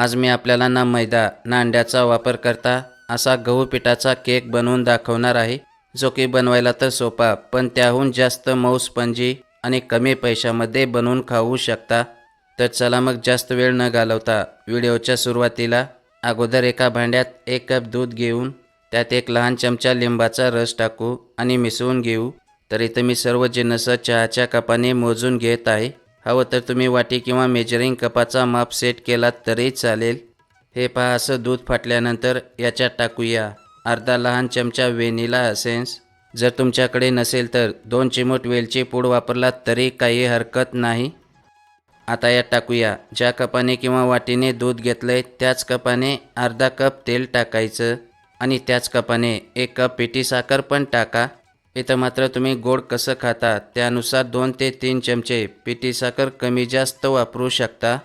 आज मी आपल्याला ना मैदा ना अंड्याचा वापर करता असा गहू पिठाचा केक बनवून दाखवणार आहे जो की बनवायला तर सोपा पण त्याहून जास्त मऊ स्पंजी आणि कमी पैशामध्ये बनवून खाऊ शकता. तर चला मग जास्त वेळ न घालवता व्हिडिओच्या सुरुवातीला अगोदर एका भांड्यात एक कप दूध घेऊन त्यात एक लहान चमचा लिंबाचा रस टाकू आणि मिसळून घेऊ. तर इथं मी सर्व जिन्नस चहाच्या कपाने मोजून घेत आहे हवं तर तुम्ही वाटी किंवा मेजरिंग कपाचा माप सेट केलात तरी चालेल. हे पहा असं दूध फाटल्यानंतर याच्यात टाकूया. अर्धा लहान चमचा व्हेनिला असेन्स जर तुमच्याकडे नसेल तर दोन चिमूट वेलची पूड वापरलात तरी काही हरकत नाही. आता यात टाकूया. ज्या कपाने किंवा वाटीने दूध घेतलंय त्याच कपाने अर्धा कप तेल टाकायचं. आणि त्याच कपाने एक कप पिठी साखर पण टाका. इथं मात्र तुम्ही गोड कसं खाता? त्यानुसार दोन ते तीन चमचे. पिठी साखर कमी जास्त वापरू शकता.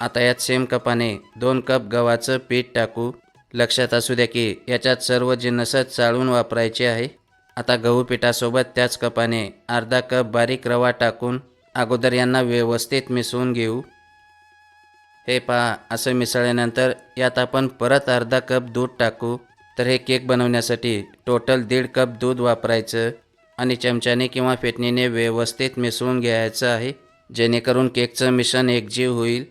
आता यात सेम कपाने. दोन कप गव्हाचं पीठ टाकू. लक्षात असू द्या की याच्यात सर्व जिन्नस चाळून वापरायचे आहे. आता गहू पिठासोबत त्याच कपाने अर्धा कप बारीक रवा टाकून अगोदर यांना व्यवस्थित मिसळून घेऊ. हे पहा असं मिसळल्यानंतर यात आपण परत अर्धा कप दूध टाकू. तर हे केक बनवण्यासाठी टोटल दीड कप दूध वापरायचं आणि चमच्याने किंवा फेटणीने व्यवस्थित मिसळून घ्यायचं आहे. जेणेकरून केकचं मिश्रण एकजीव होईल.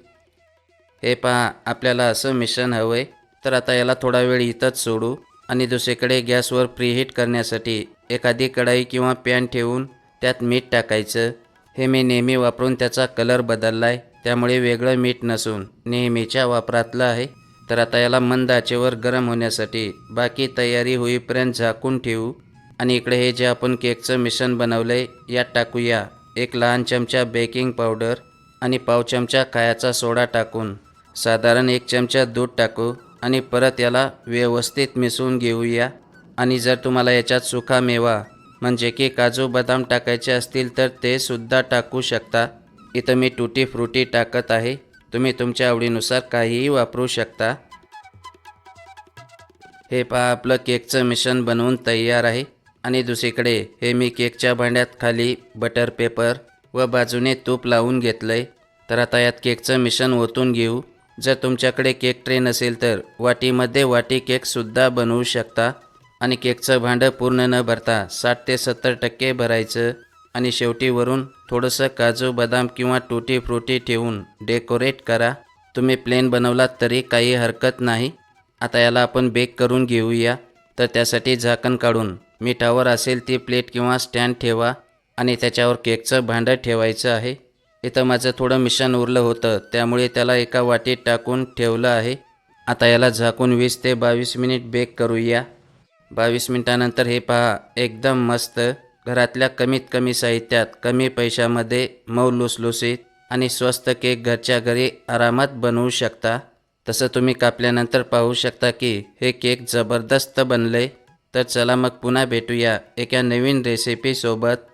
हे पहा आपल्याला असं मिश्रण हवं आहे तर आता याला थोडा वेळ इथंच सोडू आणि दुसरीकडे गॅसवर प्रीहीट करण्यासाठी एखादी कढाई किंवा पॅन ठेवून त्यात मीठ टाकायचं. हे मी नेहमी वापरून त्याचा कलर बदलला आहे त्यामुळे वेगळं मीठ नसून नेहमीच्या वापरातलं आहे. तर आता याला मंद आचेवर गरम होण्यासाठी बाकी तयारी होईपर्यंत झाकून ठेवू. आणि इकडे हे जे आपण केकचं मिश्रण बनवलं आहे यात टाकूया एक लहान चमचा बेकिंग पावडर आणि पाव चमचा खायाचा सोडा टाकून. साधारण एक चमचा दूध टाकू आणि परत याला व्यवस्थित मिसळून घेऊया. आणि जर तुम्हाला याच्यात सुका मेवा म्हणजे की काजू बदाम टाकायचे असतील तर ते सुद्धा टाकू शकता. इथं मी टुटी फ्रुटी टाकत आहे. तुम्ही तुमच्या आवडीनुसार काहीही वापरू शकता. हे पहा आपलं केकचं मिश्रण बनवून तयार आहे. आणि दुसरीकडे हे मी केकच्या भांड्यात खाली बटर पेपर व बाजूने तूप लावून घेतलंय. तर आता यात केकचं मिश्रण ओतून घेऊ. जर तुमच्याकडे केक ट्रे नसेल तर वाटीमध्ये वाटी केकसुद्धा बनवू शकता. आणि केकचं भांडं पूर्ण न भरता साठ ते सत्तर टक्के भरायचं. आणि शेवटी वरून थोडंसं काजू बदाम किंवा टुटी फ्रुटी ठेवून डेकोरेट करा. तुम्ही प्लेन बनवलात तरी काही हरकत नाही. आता याला आपण बेक करून घेऊया. तर त्यासाठी झाकण काढून मिठावर असेल ती प्लेट किंवा स्टँड ठेवा आणि त्याच्यावर केकचं भांडं ठेवायचं आहे. इथं माझं थोडं मिश्रण उरलं होतं त्यामुळे त्याला एका वाटीत टाकून ठेवलं आहे. आता याला झाकून वीस ते बावीस मिनिट बेक करूया. बावीस मिनिटानंतर हे पहा एकदम मस्त. घरातल्या कमीत कमी साहित्यात कमी पैशामध्ये मऊ लुसलुसीत आणि स्वस्त केक घरच्या घरी आरामात बनवू शकता. तसं तुम्ही कापल्यानंतर पाहू शकता की हे केक जबरदस्त बनले. तर चला मग पुन्हा भेटूया एका नवीन रेसिपीसोबत